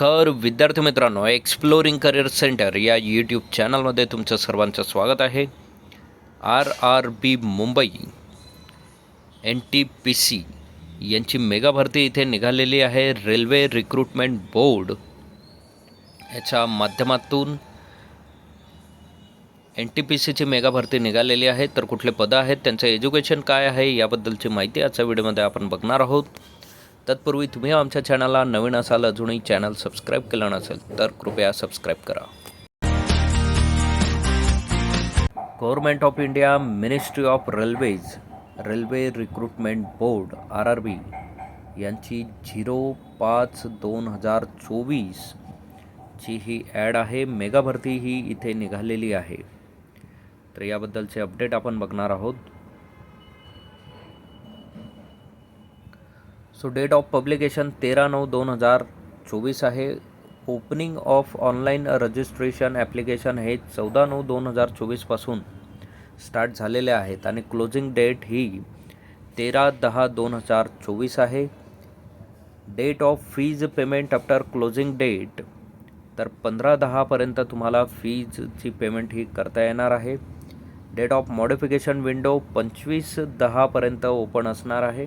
नमस्कार. विद्यार्थी मित्रांनो एक्सप्लोरिंग करिअर सेंटर या यूट्यूब चॅनलमध्ये तुमचं सर्वांचं स्वागत आहे. R R B Mumbai N T P C यांची मेगा भरती इथे निघालेली आहे. रेल्वे रिक्रुटमेंट बोर्ड याच्या माध्यमातून एन टी पी सीची मेगा भरती निघालेली आहे. तर कुठले पदं आहेत त्यांचं एज्युकेशन काय आहे याबद्दलची माहिती आजच्या व्हिडिओमध्ये आपण बघणार आहोत. तत्पूर्वी तुम्ही आमच्या चॅनलला नवीन असाल अजूनही चॅनल सबस्क्राईब केलं नसेल तर कृपया सबस्क्राईब करा. Government of India ministry of railways railway recruitment board R R B यांची झिरो पाच दोन हजार चोवीसची ही ॲड आहे. मेगा भरती ही इथे निघालेली आहे. तर याबद्दलचे अपडेट आपण बघणार आहोत. सो डेट ऑफ पब्लिकेशन तेरा नऊ दोन हजार चोवीस आहे. Opening of online registration application हे चौदा नऊ दोन हजार चोवीसपासून स्टार्ट झालेले आहेत आणि क्लोजिंग डेट ही तेरा दहा दोन हजार चोवीस आहे. Date of fees payment after closing date तर पंधरा दहापर्यंत तुम्हाला फीजची पेमेंट ही करता येणार आहे. डेट ऑफ मॉडिफिकेशन विंडो पंचवीस दहापर्यंत ओपन असणार आहे.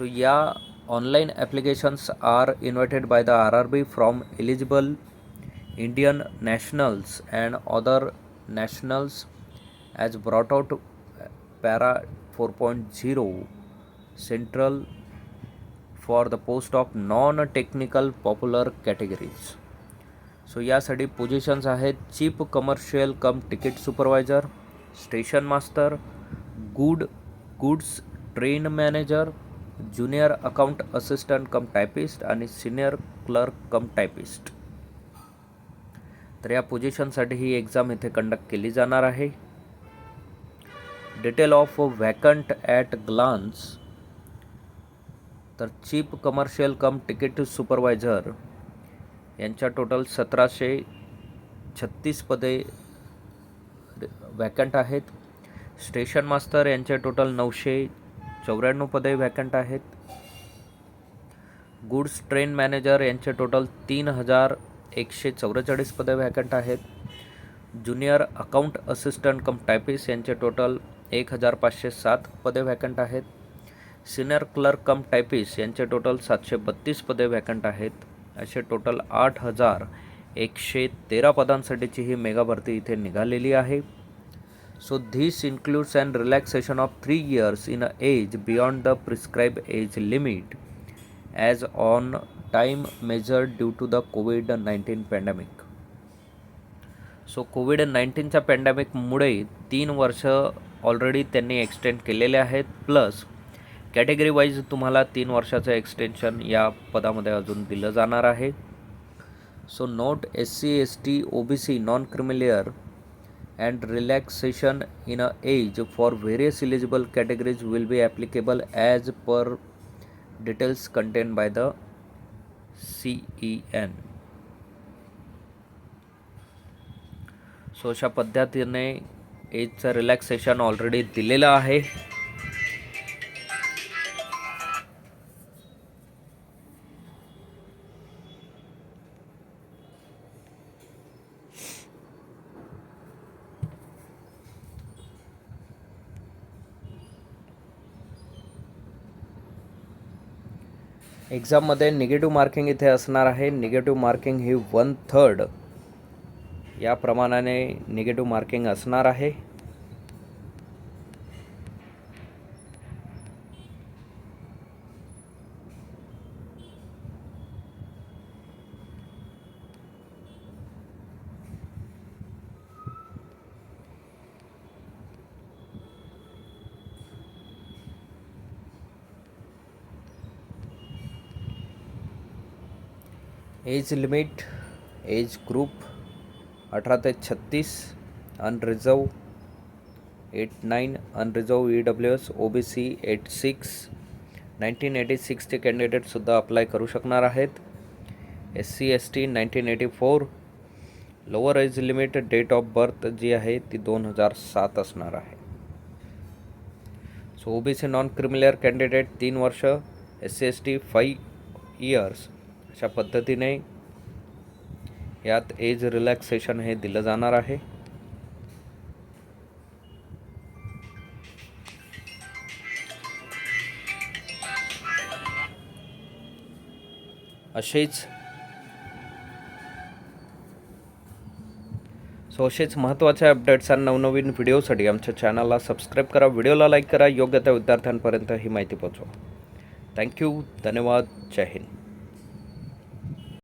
So yeah, online applications are invited by the RRB from eligible Indian nationals and other nationals as brought out para 4.0 central for the post of non-technical popular categories. So यासाठी positions आहेत chief commercial cum ticket supervisor station master good goods train manager junior account assistant cum typist आणि senior clerk cum typist तर या पोझिशनसाठी ही exam इथे conduct केली जाणार आहे. Detail of vacant at glance. तर chief commercial cum ticket supervisor. यांच्या total सतराशे छत्तीस पदे वॅकंट आहेत. स्टेशन मास्तर यांचे टोटल नऊशे चौऱ्याण्णव पदे व्हॅकंट आहेत. गुड्स ट्रेन मॅनेजर यांचे टोटल तीन हजार एकशे चौवेचाळीस पदे व्हॅकंट आहेत. Junior account assistant cum typist यांचे टोटल एक हजार पाचशे सात पदे व्हॅकंट आहेत. सिनियर क्लर्क कम टायपिस्ट यांचे टोटल सातशे बत्तीस पदे व्हॅकंट आहेत. असे टोटल आठ हजार एकशे तेरा पदांसाठीची ही मेगा भरती इथे निघालेली आहे. So this includes an relaxation of three years in a age beyond the prescribed age limit as on time measured due to the COVID-19 pandemic. So COVID नाईन्टीनच्या पॅन्डेमिकमुळे तीन वर्ष ऑलरेडी त्यांनी एक्सटेंड केलेले आहेत प्लस कॅटेगरी वाईज तुम्हाला तीन वर्षाचं extension या पदामध्ये अजून दिलं जाणार आहे so note S C S T O B C non creamy layer and relaxation in a age for various eligible categories will be applicable as per details contain by the C E N so अशा पद्धतीने एजचं relaxation already दिलेलं आहे. एक्झाममध्ये negative marking इथे असणार आहे. Negative marking ही one third या प्रमाणाने निगेटिव्ह मार्किंग असणार आहे. एज लिमिट एज ग्रुप अठरा ते छत्तीस unreserved eight nine unreserved E W S O B C eight six nineteen eighty सिक्सचे कॅन्डिडेटसुद्धा अप्लाय करू शकणार आहेत. S C S T nineteen eighty four lower age limit date of birth जी आहे ती दोन हजार सात असणार आहे. So O B C non creamy layer candidate तीन वर्ष S C S T five years अशा पद्धतीने यात एज रिलॅक्सेशन हे दिलं जाणार आहे. असेच सो असेच महत्त्वाच्या अपडेट्स आणि नवनवीन व्हिडिओसाठी आमच्या चॅनलला सबस्क्राईब करा व्हिडिओला लाईक करा योग्य त्या विद्यार्थ्यांपर्यंत ही माहिती पोहोचवा. थँक्यू धन्यवाद. जय हिंद.